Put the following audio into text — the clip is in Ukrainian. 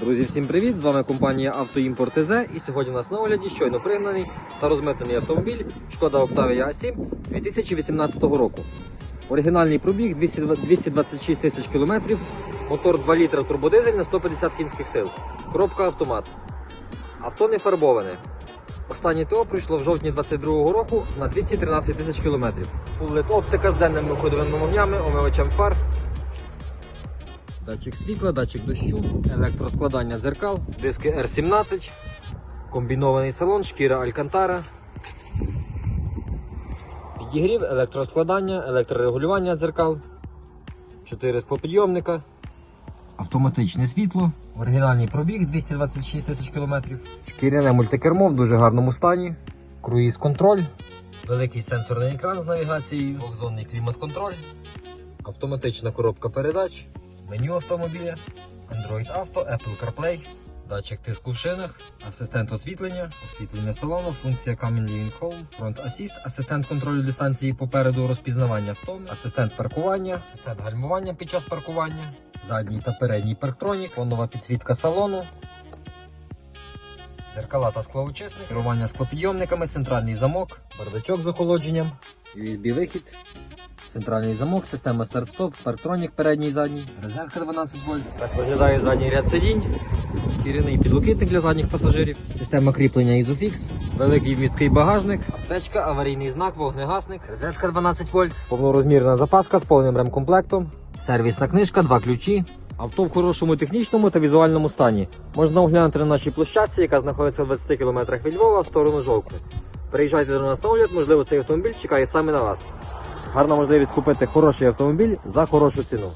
Друзі, всім привіт! З вами компанія Автоімпорт ТЗ і сьогодні у нас на огляді щойно пригнаний та розмитнений автомобіль Шкода Octavia A7 2018 року. Оригінальний пробіг 226 тисяч кілометрів, мотор 2 літра турбодизель на 150 кінських сил, коробка автомат. Авто не фарбоване. Останнє ТО пройшло в жовтні 2022 року на 213 тисяч кілометрів. Фуллет оптика з денними ходовими вогнями, омивачем фар, Датчик світла, датчик дощу, електроскладання дзеркал, диски R17, комбінований салон, шкіра Алькантара, підігрів, електроскладання, електрорегулювання дзеркал, 4 склопідйомника, автоматичне світло, оригінальний пробіг 226 тисяч кілометрів, шкіряне мультикермо в дуже гарному стані, круїз контроль, великий сенсорний екран з навігацією, двохзонний клімат-контроль, автоматична коробка передач меню автомобіля, Android Auto, Apple CarPlay, датчик тиску в шинах, асистент освітлення, освітлення салону, функція Coming Living Home, Front Assist, асистент контролю дистанції попереду, розпізнавання втоми, асистент паркування, асистент гальмування під час паркування, задній та передній парктронік, фонова підсвітка салону. Дзеркала та склоочисник, керування склопідйомниками, центральний замок, бардачок з охолодженням, USB-вихід, Центральний замок, система старт-стоп, парктронік передній і задній, розетка 12 вольт. Так виглядає задній ряд сидінь, шкіряний підлокітник для задніх пасажирів, система кріплення Isofix, великий вмісткий багажник, аптечка, аварійний знак, вогнегасник, розетка 12 вольт, повнорозмірна запаска з повним ремкомплектом, сервісна книжка, два ключі. Авто в хорошому технічному та візуальному стані. Можна оглянути на нашій площадці, яка знаходиться в 20 км від Львова в сторону Жовкви. Приїжджайте до нас на огляд, можливо, цей автомобіль чекає саме на вас. Гарна можливість купити хороший автомобіль за хорошу ціну.